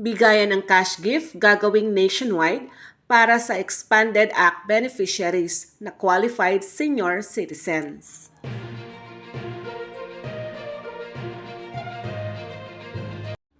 Bigayan ng cash gift gagawing nationwide para sa Expanded Act beneficiaries na qualified senior citizens.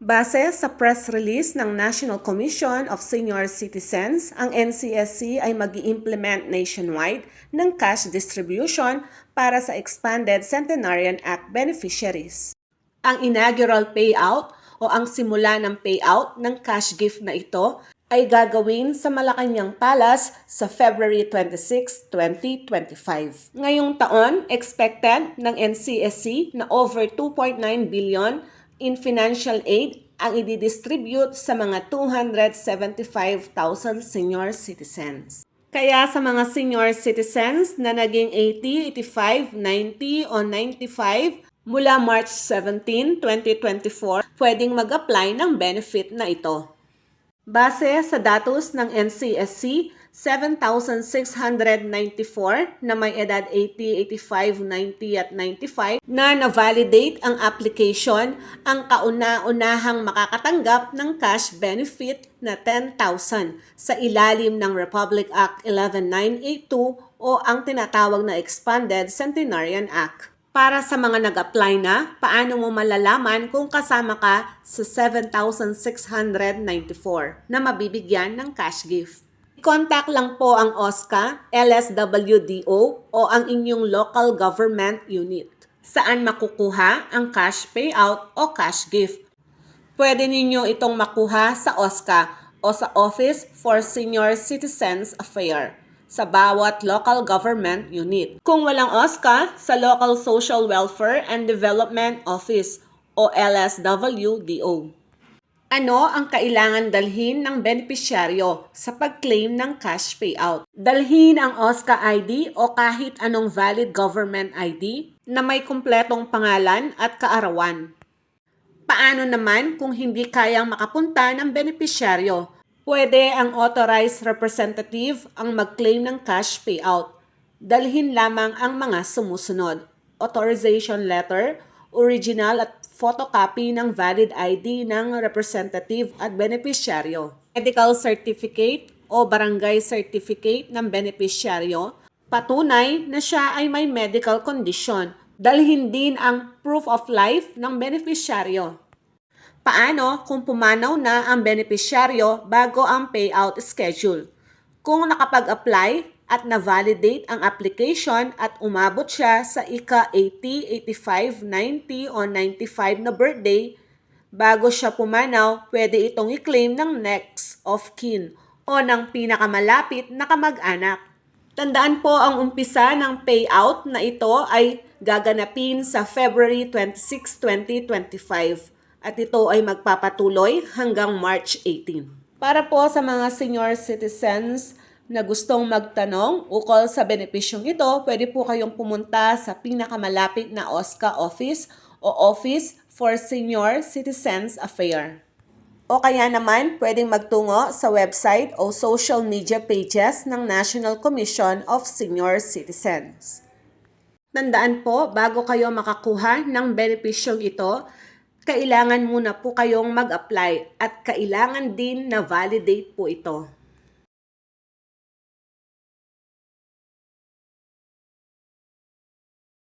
Base sa press release ng National Commission of Senior Citizens, ang NCSC ay mag implement nationwide ng cash distribution para sa Expanded Centenarian Act beneficiaries. Ang inaugural payout o ang simula ng payout ng cash gift na ito ay gagawin sa Malacanang Palace sa February 26, 2025. Ngayong taon, expected ng NCSC na over 2.9 billion in financial aid ang ididistribute sa mga 275,000 senior citizens. Kaya sa mga senior citizens na naging 80, 85, 90 o 95 mula March 17, 2024, pwedeng mag-apply ng benefit na ito. Base sa datos ng NCSC, 7,694 na may edad 80, 85, 90 at 95 na na-validate ang application ang kauna-unahang makakatanggap ng cash benefit na 10,000 sa ilalim ng Republic Act 11982 o ang tinatawag na Expanded Centenarian Act. Para sa mga nag-apply na, paano mo malalaman kung kasama ka sa 7,694 na mabibigyan ng cash gift? Contact lang po ang OSCA, LSWDO o ang inyong local government unit. Saan makukuha ang cash payout o cash gift? Pwede ninyo itong makuha sa OSCA o sa Office for Senior Citizens Affairs sa bawat local government unit. Kung walang OSCA, sa Local Social Welfare and Development Office o LSWDO. Ano ang kailangan dalhin ng benepisyaryo sa pag-claim ng cash payout? Dalhin ang OSCA ID o kahit anong valid government ID na may kumpletong pangalan at kaarawan. Paano naman kung hindi kayang makapunta ng benepisyaryo? Pwede ang authorized representative ang mag-claim ng cash payout. Dalhin lamang ang mga sumusunod. Authorization letter, original at photocopy ng valid ID ng representative at benepisyaryo. Medical certificate o barangay certificate ng benepisyaryo. Patunay na siya ay may medical condition. Dalhin din ang proof of life ng benepisyaryo. Paano kung pumanaw na ang benepisyaryo bago ang payout schedule? Kung nakapag-apply at na-validate ang application at umabot siya sa ika 80, 85, 90 o 95 na birthday, bago siya pumanaw, pwede itong i-claim ng next of kin o ng pinakamalapit na kamag-anak. Tandaan po ang umpisa ng payout na ito ay gaganapin sa February 26, 2025 at ito ay magpapatuloy hanggang March 18. Para po sa mga senior citizens na gustong magtanong ukol sa benepisyong ito, pwede po kayong pumunta sa pinakamalapit na OSCA office o Office for Senior Citizens Affairs. O kaya naman, pwedeng magtungo sa website o social media pages ng National Commission of Senior Citizens. Tandaan po, bago kayo makakuha ng benepisyong ito, kailangan muna po kayong mag-apply at kailangan din na validate po ito.